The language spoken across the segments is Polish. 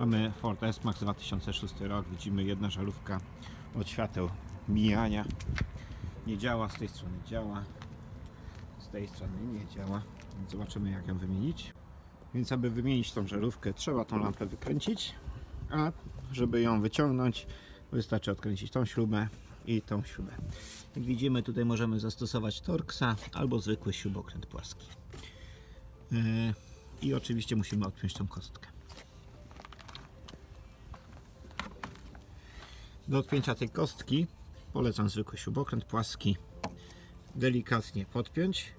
Mamy Ford S-Max 2006 rok. Widzimy jedna żarówka od świateł mijania. Nie działa, z tej strony działa. Z tej strony nie działa. Zobaczymy jak ją wymienić. Więc aby wymienić tą żarówkę trzeba tą lampę wykręcić. A żeby ją wyciągnąć wystarczy odkręcić tą śrubę i tą śrubę. Jak widzimy tutaj możemy zastosować Torxa albo zwykły śrubokręt płaski. Yy, I oczywiście musimy odpiąć tą kostkę. Do odpięcia tej kostki polecam zwykły śrubokręt płaski. Delikatnie podpiąć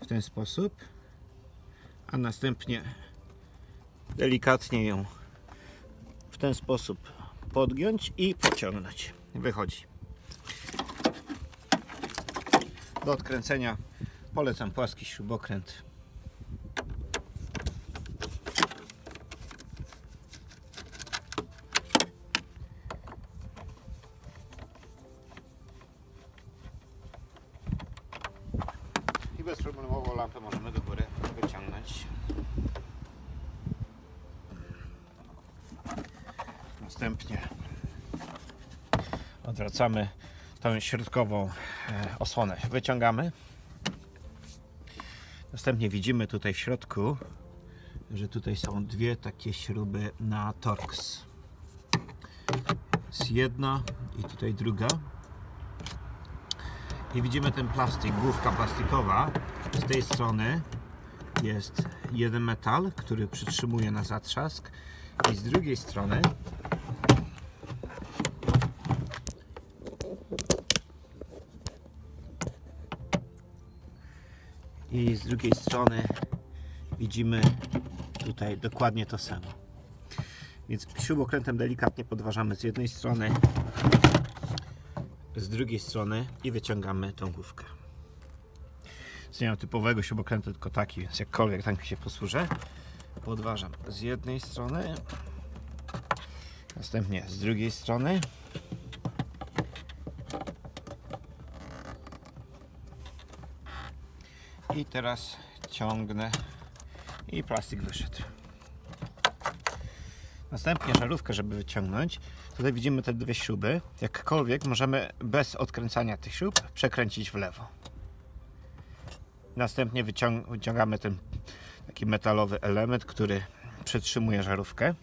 w ten sposób, a następnie delikatnie ją w ten sposób podgiąć i pociągnąć. Wychodzi. Do odkręcenia polecam płaski śrubokręt. I bezproblemowo lampę możemy do góry wyciągnąć. Następnie odwracamy tą środkową e, osłonę. Wyciągamy. Następnie widzimy tutaj w środku, że tutaj są dwie takie śruby na Torx. Jest jedna i tutaj druga. I widzimy ten plastik, główka plastikowa. Z tej strony jest jeden metal, który przytrzymuje na zatrzask. I z drugiej strony i z drugiej strony widzimy tutaj dokładnie to samo. Więc śrubokrętem delikatnie podważamy z jednej strony, z drugiej strony i wyciągamy tą główkę. Z nie mam typowego śrubokrętu, tylko taki, więc jakkolwiek tak się posłużę, podważam z jednej strony, następnie z drugiej strony. I teraz ciągnę i plastik wyszedł. Następnie żarówkę, żeby wyciągnąć. Tutaj widzimy te dwie śruby. Jakkolwiek możemy bez odkręcania tych śrub przekręcić w lewo. Następnie wyciąg wyciągamy ten taki metalowy element, który przytrzymuje żarówkę.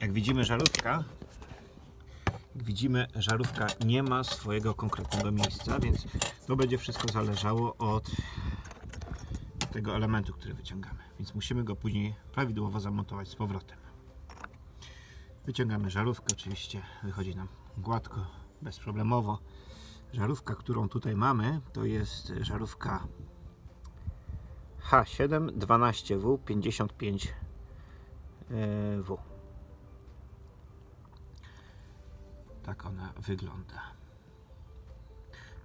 Jak widzimy żarówka, jak widzimy żarówka nie ma swojego konkretnego miejsca, więc to będzie wszystko zależało od tego elementu, który wyciągamy. Więc musimy go później prawidłowo zamontować z powrotem. Wyciągamy żarówkę, oczywiście wychodzi nam gładko, bezproblemowo. Żarówka, którą tutaj mamy, to jest żarówka H7 12W 55W. Tak ona wygląda.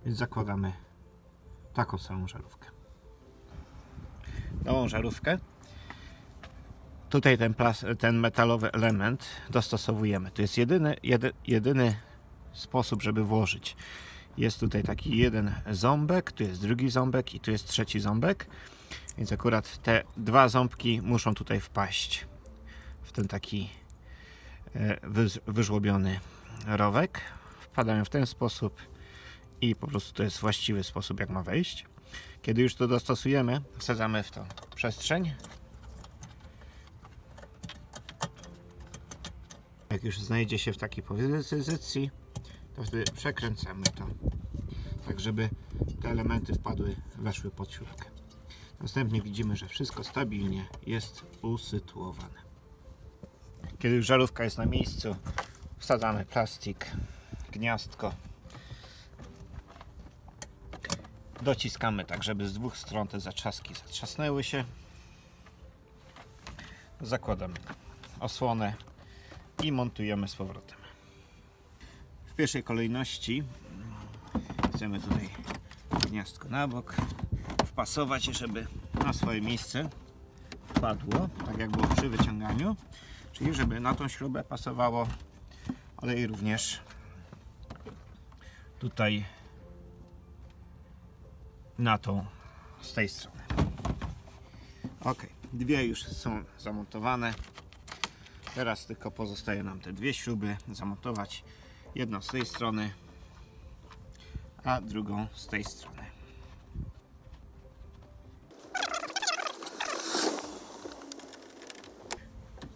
Więc zakładamy taką samą żarówkę. Nową żarówkę. Tutaj ten, plas, ten metalowy element dostosowujemy. To jest jedyny, jedy, jedyny sposób, żeby włożyć. Jest tutaj taki jeden ząbek, tu jest drugi ząbek i tu jest trzeci ząbek. Więc akurat te dwa ząbki muszą tutaj wpaść w ten taki e, wyż- wyżłobiony rowek. Wpadają w ten sposób i po prostu to jest właściwy sposób, jak ma wejść. Kiedy już to dostosujemy, wsadzamy w tą przestrzeń. Jak już znajdzie się w takiej pozycji, to wtedy przekręcamy to, tak żeby te elementy wpadły, weszły pod śrubkę. Następnie widzimy, że wszystko stabilnie jest usytuowane. Kiedy już żarówka jest na miejscu, wsadzamy plastik, gniazdko. Dociskamy tak, żeby z dwóch stron te zatrzaski zatrzasnęły się. Zakładamy osłonę i montujemy z powrotem. W pierwszej kolejności chcemy tutaj gniazdko na bok, wpasować żeby na swoje miejsce wpadło, tak jak było przy wyciąganiu, czyli żeby na tą śrubę pasowało, i również tutaj na tą z tej strony. Ok, dwie już są zamontowane. Teraz tylko pozostaje nam te dwie śruby zamontować. Jedną z tej strony, a drugą z tej strony.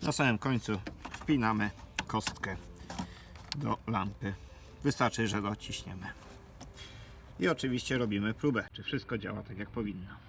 Na samym końcu wpinamy kostkę do lampy. Wystarczy, że dociśniemy. I oczywiście robimy próbę, czy wszystko działa tak jak powinno.